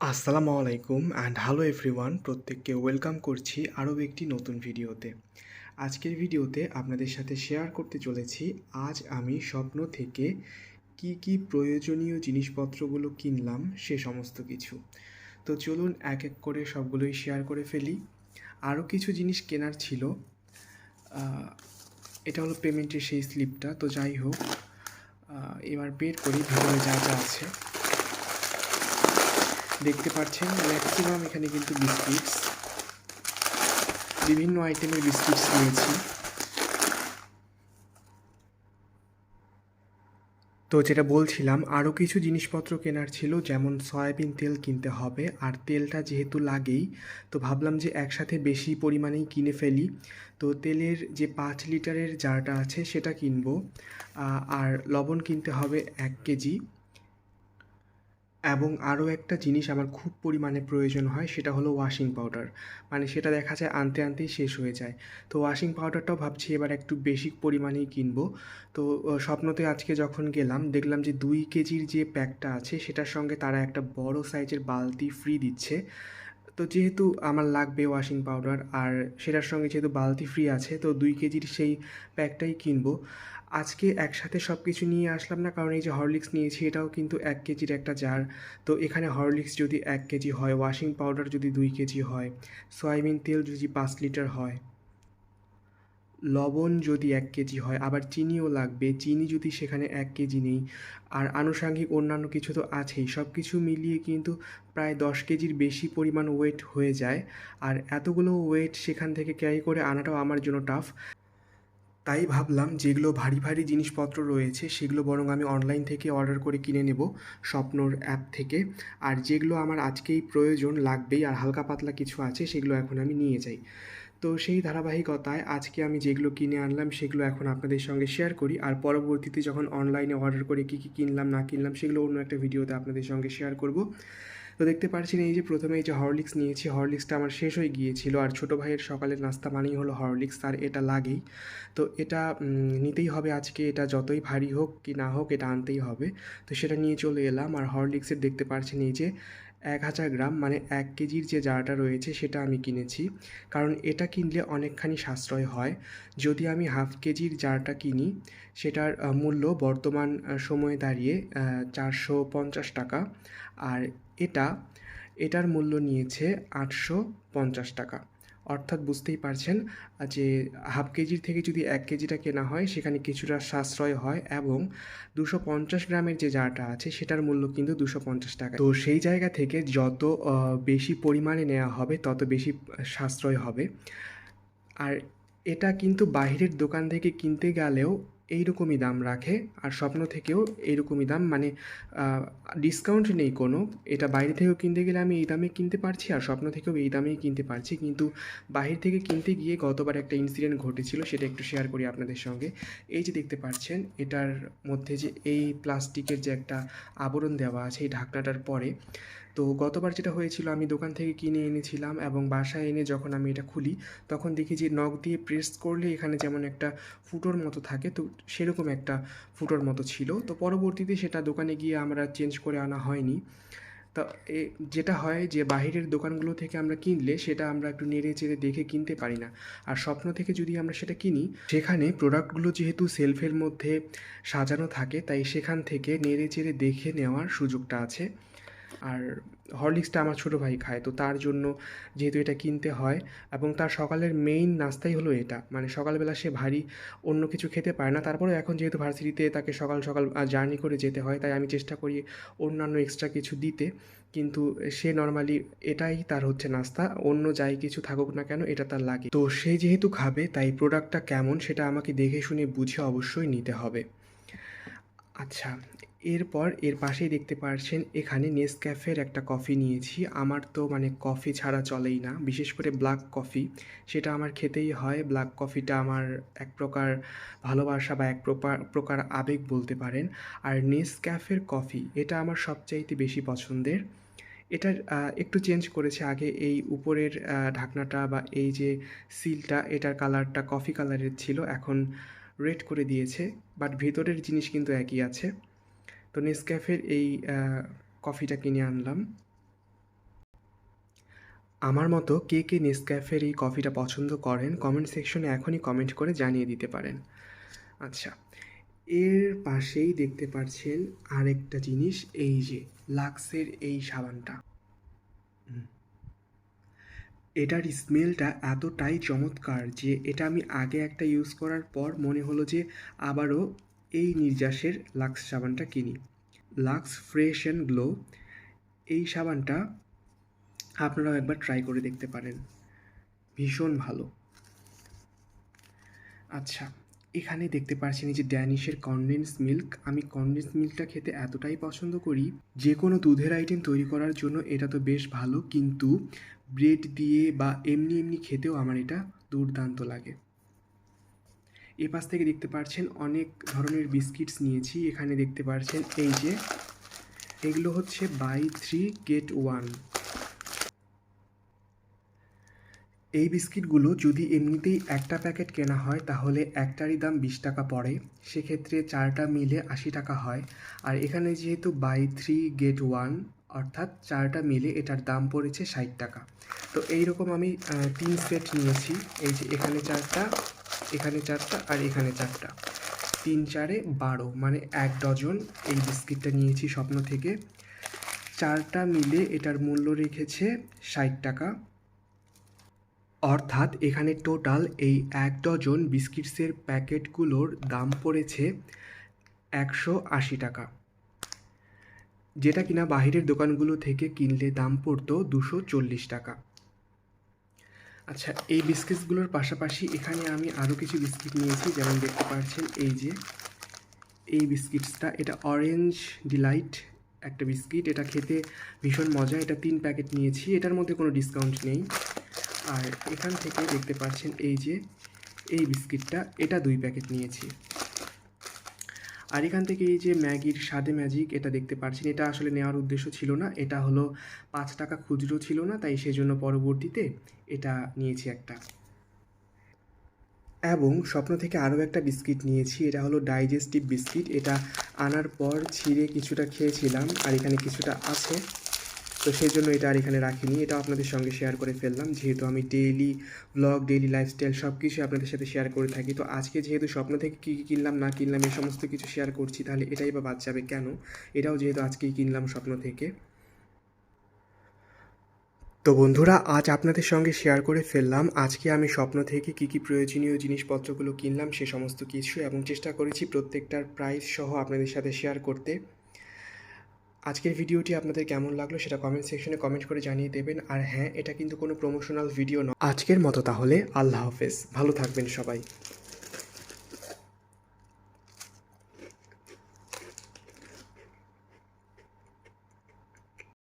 আসসালামু আলাইকুম and hello everyone প্রত্যেককে ওয়েলকাম করছি আরও একটি নতুন ভিডিওতে। আজকের ভিডিওতে আপনাদের সাথে শেয়ার করতে চলেছি, আজ আমি স্বপ্ন থেকে কি কি প্রয়োজনীয় জিনিসপত্রগুলো কিনলাম সে সমস্ত কিছু। তো চলুন এক এক করে সবগুলোই শেয়ার করে ফেলি। আরও কিছু জিনিস কেনার ছিল। এটা হলো পেমেন্টের সেই স্লিপটা তো যাই হোক এবার বের করি, ভিতরে যা যা আছে। দেখতে পাচ্ছেন ম্যাক্সিমাম এখানে কিন্তু বিস্কিটস বিভিন্ন আইটেমের বিস্কিটস নিয়েছি তো যেটা বলছিলাম আরও কিছু জিনিসপত্র কেনার ছিল, যেমন সয়াবিন তেল কিনতে হবে, আর তেলটা যেহেতু লাগেই, তো ভাবলাম যে একসাথে বেশি পরিমাণেই কিনে ফেলি। তো তেলের যে পাঁচ লিটারের জারটা আছে, সেটা কিনবো। আর লবণ কিনতে হবে এক কেজি। এবং আরও একটা জিনিস আমার খুব পরিমাণে প্রয়োজন হয়, সেটা হলো ওয়াশিং পাউডার মানে সেটা দেখা যায় আনতে আনতেই শেষ হয়ে যায়। তো ওয়াশিং পাউডারটাও ভাবছি এবার একটু বেশি পরিমাণেই কিনবো। তো স্বপ্নতে আজকে যখন গেলাম, দেখলাম যে দুই কেজির যে প্যাকটা আছে, সেটার সঙ্গে তারা একটা বড় সাইজের বালতি ফ্রি দিচ্ছে। তো যেহেতু আমার লাগবে ওয়াশিং পাউডার আর সেটার সঙ্গে যেহেতু বালতি ফ্রি আছে, তো দুই কেজির সেই প্যাকটাই কিনবো। আজকে একসাথে সব কিছু নিয়ে আসলাম না, কারণ এই যে হরলিক্স নিয়েছি, এটাও কিন্তু এক কেজির একটা জার তো এখানে হরলিক্স যদি এক কেজি হয় ওয়াশিং পাউডার যদি দুই কেজি হয় সয়াবিন তেল যদি পাঁচ লিটার হয়, লবণ যদি এক কেজি হয়, আবার চিনিও লাগবে, চিনি যদি সেখানে এক কেজি নেই, আর আনুষাঙ্গিক অন্যান্য কিছু তো আছেই সব কিছু মিলিয়ে কিন্তু প্রায় দশ কেজির বেশি পরিমাণ ওয়েট হয়ে যায়। আর এতগুলো ওয়েট সেখান থেকে ক্যারি করে আনাটাও আমার জন্য টাফ তাই ভাবলাম যেগুলো ভারী ভারী জিনিসপত্র রয়েছে সেগুলো বরং আমি অনলাইন থেকে অর্ডার করে কিনে নেব স্বপ্নর অ্যাপ থেকে। আর যেগুলো আমার আজকেই প্রয়োজন লাগবেই আর হালকা পাতলা কিছু আছে সেগুলো এখন আমি নিয়ে যাই। তো সেই ধারাবাহিকতায় আজকে আমি যেগুলো কিনে আনলাম সেগুলো এখন আপনাদের সঙ্গে শেয়ার করি। আর পরবর্তীতে যখন অনলাইনে অর্ডার করে কী কী কিনলাম না কিনলাম সেগুলো অন্য একটা ভিডিওতে আপনাদের সঙ্গে শেয়ার করব। তো দেখতে পাচ্ছেন এই যে প্রথমে এই যে হরলিক্স নিয়েছি, হরলিক্সটা আমার শেষ হয়ে গিয়েছিল। আর ছোটো ভাইয়ের সকালের নাস্তা মানেই হলো হরলিক্স আর এটা লাগেই। তো এটা নিতেই হবে আজকে, এটা যতই ভারী হোক কি না হোক এটা আনতেই হবে। তো সেটা নিয়ে চলে এলাম। আর হরলিক্সের দেখতে পাচ্ছেন এই যে এক হাজার গ্রাম মানে এক কেজির যে জারটা রয়েছে সেটা আমি কিনেছি। কারণ এটা কিনলে অনেকখানি সাশ্রয় হয়। যদি আমি হাফ কেজির জারটা কিনি, সেটার মূল্য বর্তমান সময়ে দাঁড়িয়ে চারশো পঞ্চাশ টাকা। আর এটা, এটার মূল্য নিয়েছে আটশো পঞ্চাশ টাকা। অর্থাৎ বুঝতেই পারছেন যে হাফ কেজির থেকে যদি এক কেজিটা কেনা হয়, সেখানে কিছুটা সাশ্রয় হয় এবং দুশো পঞ্চাশ গ্রামের যে জারটা আছে, সেটার মূল্য কিন্তু দুশো পঞ্চাশ টাকা। তো সেই জায়গা থেকে যত বেশি পরিমাণে নেওয়া হবে, তত বেশি সাশ্রয় হবে। আর এটা কিন্তু বাইরের দোকান থেকে কিনতে গেলেও এইরকমই দাম রাখে আর স্বপ্ন থেকেও এইরকমই দাম। মানে ডিসকাউন্ট নেই কোনো। এটা বাইরে থেকেও কিনতে গেলে আমি এই দামে কিনতে পারছি আর স্বপ্ন থেকেও এই দামেই কিনতে পারছি। কিন্তু বাহির থেকে কিনতে গিয়ে গতবার একটা ইনসিডেন্ট ঘটেছিল, সেটা একটু শেয়ার করি আপনাদের সঙ্গে। এই যে দেখতে পাচ্ছেন, এটার মধ্যে যে এই প্লাস্টিকের যে একটা আবরণ দেওয়া আছে এই ঢাকনাটার পরে তো গতবার যেটা হয়েছিল, আমি দোকান থেকে কিনে এনেছিলাম এবং বাসায় এনে যখন আমি এটা খুলি, তখন দেখি যে নখ দিয়ে প্রেস করলে এখানে যেমন একটা ফুটোর মতো থাকে, তো সেরকম একটা ফুটোর মতো ছিল। তো পরবর্তীতে সেটা দোকানে গিয়ে আমরা চেঞ্জ করে আনা হয়নি। তা যেটা হয় যে বাইরের দোকানগুলো থেকে আমরা কিনলে সেটা আমরা একটু নেড়ে চেড়ে দেখে কিনতে পারি না। আর স্বপ্ন থেকে যদি আমরা সেটা কিনি, সেখানে প্রোডাক্টগুলো যেহেতু সেলফের মধ্যে সাজানো থাকে, তাই সেখান থেকে নেড়ে চেড়ে দেখে নেওয়ার সুযোগটা আছে। আর হরলিক্সটা আমার ছোটো ভাই খায়, তো তার জন্য যেহেতু এটা কিনতে হয় এবং তার সকালের মেইন নাস্তাই হলো এটা। মানে সকালবেলা সে ভারী অন্য কিছু খেতে পারে না। তারপরেও এখন যেহেতু ভার্সিটিতে তাকে সকাল সকাল জার্নি করে যেতে হয়, তাই আমি চেষ্টা করি অন্যান্য এক্সট্রা কিছু দিতে। কিন্তু সে নর্মালি এটাই তার হচ্ছে নাস্তা, অন্য যাই কিছু থাকুক না কেন এটা তার লাগে। তো সে যেহেতু খাবে, তাই প্রোডাক্টটা কেমন সেটা আমাকে দেখে শুনে বুঝে অবশ্যই নিতে হবে। আচ্ছা এরপর এর পাশেই দেখতে পাচ্ছেন এখানে নেসক্যাফের একটা কফি নিয়েছি। আমার তো মানে কফি ছাড়া চলেই না, বিশেষ করে ব্ল্যাক কফি সেটা আমার খেতেই হয়। ব্ল্যাক কফিটা আমার এক প্রকার ভালোবাসা বা এক প্রকার প্রকার আবেগ বলতে পারেন। আর নেসক্যাফের কফি এটা আমার সবচাইতে বেশি পছন্দের। এটার একটু চেঞ্জ করেছে আগে এই উপরের ঢাকনাটা বা এই যে সিলটা এটার কালারটা কফি কালারের ছিল। এখন রেড করে দিয়েছে বাট ভেতরের জিনিস কিন্তু একই আছে। তো নেসক্যাফের এই কফিটা কিনে আনলাম। আমার মতো কে কে নেসক্যাফের এই কফিটা পছন্দ করেন কমেন্ট সেকশনে এখনই কমেন্ট করে জানিয়ে দিতে পারেন। আচ্ছা এর পাশেই দেখতে পাচ্ছেন আরেকটা জিনিস, এই যে লাক্সের এই সাবানটা। এটার স্মেলটা এতটাই চমৎকার যে এটা আমি আগে একটা ইউজ করার পর মনে হলো যে আবারও এই নির্যাসের লাক্স সাবানটা কিনি। Lux fresh and glow. এই সাবানটা আপনারাও একবার ট্রাই করে দেখতে পারেন। ভীষণ ভালো। আচ্ছা এখানে দেখতে পাচ্ছেন এই যে ড্যানিশের কনডেন্স মিল্ক আমি কনডেন্স মিল্কটা খেতে এতটাই পছন্দ করি, যে কোনো দুধের আইটেম তৈরি করার জন্য এটা তো বেশ ভালো, কিন্তু ব্রেড দিয়ে বা এমনি এমনি খেতেও আমার এটা দুর্দান্ত লাগে। এ পাশ থেকে দেখতে পাচ্ছেন অনেক ধরনের বিস্কিটস নিয়েছি। এখানে দেখতে পাচ্ছেন এই যে, এগুলো হচ্ছে বাই থ্রি গেট ওয়ান। এই বিস্কিটগুলো যদি এমনিতেই একটা প্যাকেট কেনা হয়, তাহলে একটারই দাম বিশ টাকা পড়ে। সেক্ষেত্রে চারটা মিলে আশি টাকা হয়। আর এখানে যেহেতু বাই থ্রি গেট ওয়ান, অর্থাৎ চারটা মিলে এটার দাম পড়েছে ষাট টাকা। তো এই রকম আমি তিন সেট নিয়েছি। এই যে এখানে চারটা এখানে চারটা আর এখানে চারটা। তিন, চারে বারো মানে এক ডজন এই বিস্কিটটা নিয়েছি স্বপ্ন থেকে। চারটা মিলে এটার মূল্য রেখেছে ষাট টাকা। অর্থাৎ এখানে টোটাল এই এক ডজন বিস্কিটসের প্যাকেটগুলোর দাম পড়েছে একশো আশি টাকা। যেটা কিনা বাহিরের দোকানগুলো থেকে কিনলে দাম পড়তো দুশো চল্লিশ টাকা। আচ্ছা এই বিস্কিটসগুলোর পাশাপাশি এখানে আমি আরও কিছু বিস্কিট নিয়েছি, যেমন দেখতে পাচ্ছেন এই যে, এই বিস্কিটসটা, এটা অরেঞ্জ ডিলাইট একটা বিস্কিট, এটা খেতে ভীষণ মজা, এটা তিন প্যাকেট নিয়েছি, এটার মধ্যে কোনো ডিসকাউন্ট নেই। আর এখান থেকে দেখতে পাচ্ছেন এই যে, এই বিস্কিটটা, এটা দুই প্যাকেট নিয়েছি। আর এখান থেকে এই যে ম্যাগির স্বাদে ম্যাজিক এটা দেখতে পাচ্ছেন এটা আসলে নেওয়ার উদ্দেশ্য ছিল না। এটা হলো পাঁচ টাকা খুচরো ছিল না, তাই সেজন্য পরবর্তীতে এটা নিয়েছি একটা। এবং স্বপ্ন থেকে আরও একটা বিস্কিট নিয়েছি। এটা হলো ডাইজেস্টিভ বিস্কিট এটা আনার পর ছিঁড়ে কিছুটা খেয়েছিলাম, আর এখানে কিছুটা আছে। তো সেই জন্য এটা আর এখানে রাখিনি। এটা আপনাদের সঙ্গে শেয়ার করে ফেললাম। যেহেতু আমি ডেইলি ব্লগ ডেইলি লাইফস্টাইল সব কিছু আপনাদের সাথে শেয়ার করে থাকি, তো আজকে যেহেতু স্বপ্ন থেকে কী কী কিনলাম, না কিনলাম, এই সমস্ত কিছু শেয়ার করছি, তাহলে এটাই বা বাদ যাবে কেন? এটাও যেহেতু আজকেই কিনলাম স্বপ্ন থেকে। তো বন্ধুরা, আজ আপনাদের সঙ্গে শেয়ার করে ফেললাম। আজকে আমি স্বপ্ন থেকে কী কী প্রয়োজনীয় জিনিসপত্রগুলো কিনলাম, সে সমস্ত কিছু এবং চেষ্টা করেছি প্রত্যেকটার প্রাইস সহ আপনাদের সাথে শেয়ার করতে। আজকের ভিডিওটি আপনাদের কেমন লাগল সেটা কমেন্ট সেকশনে কমেন্ট করে জানিয়ে দেবেন। আর হ্যাঁ এটা কিন্তু কোনো প্রমোশনাল ভিডিও নয়। আজকের মতো তাহলে, আল্লাহ হাফেজ। ভালো থাকবেন সবাই।